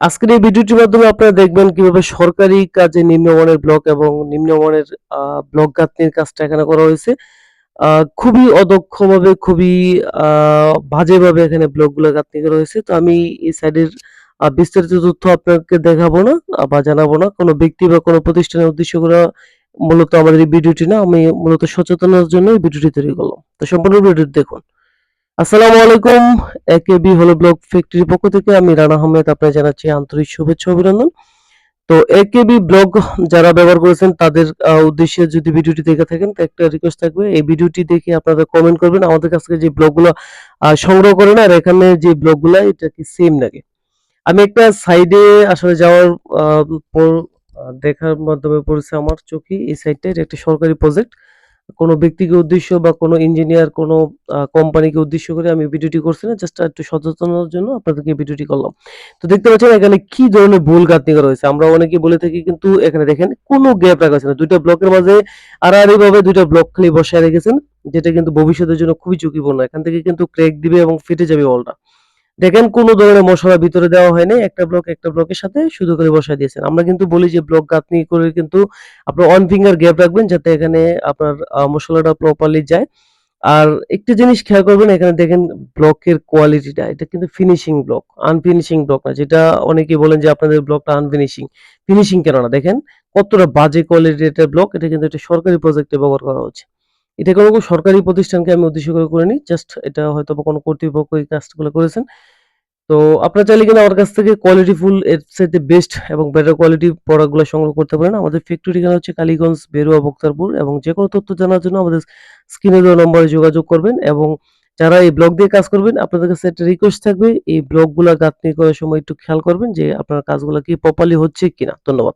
আজকের এই ভিডিওটির মাধ্যমে আপনারা দেখবেন কীভাবে সরকারি কাজে নিম্নমানের ব্লক এবং নিম্নমানের ব্লক গাঁথনির কাজটা এখানে করা হয়েছে। খুবই অদক্ষভাবে, খুবই বাজেভাবে এখানে ব্লকগুলো গাঁথনি করা হয়েছে। তো আমি এই সাইডের বিস্তারিত তথ্য আপনাকে দেখাবো না, বা জানাব না। কোনো ব্যক্তি বা কোনো প্রতিষ্ঠানের উদ্দেশ্য করে মূলত আমাদের এই ভিডিওটি না। আমি মূলত সচেতনার জন্য এই ভিডিওটি তৈরি করলাম। তো সম্পূর্ণ ভিডিওটি দেখুন। আসসালামু আলাইকুম। একেবি হলো ব্লক ফ্যাক্টরির পক্ষ থেকে, আমি রানা আহমেদ আপনাকে জানাচ্ছি আন্তরিক শুভেচ্ছা, অভিনন্দন। তো একেবি ব্লগ যারা ব্যবহার করেছেন, তাদের উদ্দেশ্যে যদি ভিডিওটি দেখে থাকেন, তো একটা রিকোয়েস্ট থাকবে, এই ভিডিওটি দেখে আপনারা কমেন্ট করবেন আমাদের কাছ থেকে যে ব্লগগুলো সংগ্রহ করেন, আর এখানে যে ব্লগগুলা, এটা কি সেম নাকি? আমি একটা সাইডে আসলে যাওয়ার পর দেখার মাধ্যমে পড়েছে আমার চোখে, এই সাইডটা এটা একটা সরকারি প্রজেক্ট। কোনো ব্যক্তিকে উদ্দেশ্য বা কোনো ইঞ্জিনিয়ার কোনো কোম্পানিকে উদ্দেশ্য করে আমি ভিডিওটি করছি না। জাস্ট একটু সচেতনার জন্য আপনাদেরকে ভিডিওটি করলাম। তো দেখতে পাচ্ছেন এখানে কি ধরনের ভুল গাঁথনি করা হয়েছে। আমরা অনেকে বলে থাকি কিন্তু এখানে দেখেন কোনো গ্যাপ রাখা হয়েছে না। দুইটা ব্লকের মাঝে আড়াআড়িভাবে ২ টা ব্লক খালি বসায় রেখেছেন। যেটা কিন্তু ভবিষ্যতের জন্য খুবই ঝুঁকিপূর্ণ। এখান থেকে কিন্তু ক্র্যাক দিবে এবং ফেটে যাবে ওয়ালটা। দেখেন কোনো ধরনের মশলা ভিতরে দেওয়া হয়নি একটা ব্লক একটা ব্লকের সাথে শুধু করে বসায় দিয়েছেন। আমরা কিন্তু বলি যে ব্লক গাঁথনি করে কিন্তু আপনার 1 ফিঙ্গার গ্যাপ রাখবেন যাতে এখানে আপনার আ মসলাটা প্রপারলি যায়। আর একটা জিনিস খেয়াল করবেন এখানে দেখেন ব্লকের কোয়ালিটিটা এটা কিন্তু ফিনিশিং ব্লক, আনফিনিশিং ব্লক না। যেটা অনেকে বলেন যে আপনাদের ব্লকটা আনফিনিশিং। ফিনিশিং কেন না? দেখেন কতটা বাজে কোয়ালিটির একটা ব্লক। এটা কিন্তু একটা সরকারি প্রজেক্টে ব্যবহার করা হচ্ছে। এটা কোনো সরকারি প্রতিষ্ঠানকে আমি উদ্দেশ্য করে করিনি। জাস্ট এটা হয়তোবা কোনো কর্তৃপক্ষ এই কাজগুলো করেছেন। তো আপনারা চাইলে কিন্তু আমার কাছ থেকে কোয়ালিটিফুল এর চাইতে বেস্ট এবং বেটার কোয়ালিটি প্রোডাক্টগুলো সংগ্রহ করতে পারেন। আমাদের ফ্যাক্টরি ঠিকানা হচ্ছে কালীগঞ্জ, বেরুয়া, বক্তারপুর এবং যেকোনো তথ্য জানার জন্য আমাদের স্ক্রিনে দেওয়া নম্বরে যোগাযোগ করবেন এবং যারা এই ব্লগ দিয়ে কাজ করবেন আপনাদের কাছে একটা রিকোয়েস্ট থাকবে এই ব্লকগুলা গাঁথনি করার সময় একটু খেয়াল করবেন যে আপনার কাজগুলো কি প্রপারলি হচ্ছে কিনা। ধন্যবাদ।